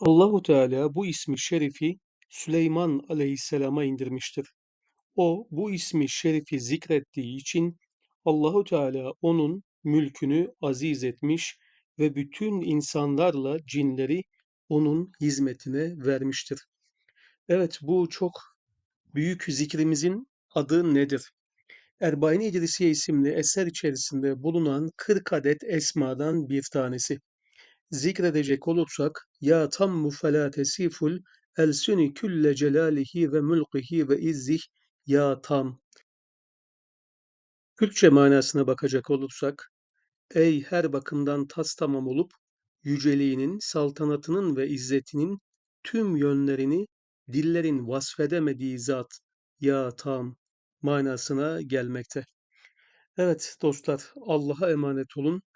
Allahu Teala bu ismi şerifi Süleyman Aleyhisselam'a indirmiştir. O bu ismi şerifi zikrettiği için Allahu Teala onun mülkünü aziz etmiş ve bütün insanlarla cinleri onun hizmetine vermiştir. Evet bu çok büyük zikrimizin adı nedir? Erbain-i İdrisiye isimli eser içerisinde bulunan 40 adet esmadan bir tanesi zikredecek olursak ya tammu felâ tesiful elsüni külle celalihi ve mülkihi ve izzih ya tam. Türkçe manasına bakacak olursak ey her bakımdan tas tamam olup yüceliğinin, saltanatının ve izzetinin tüm yönlerini dillerin vasfedemediği zat ya tam manasına gelmekte. Evet dostlar Allah'a emanet olun.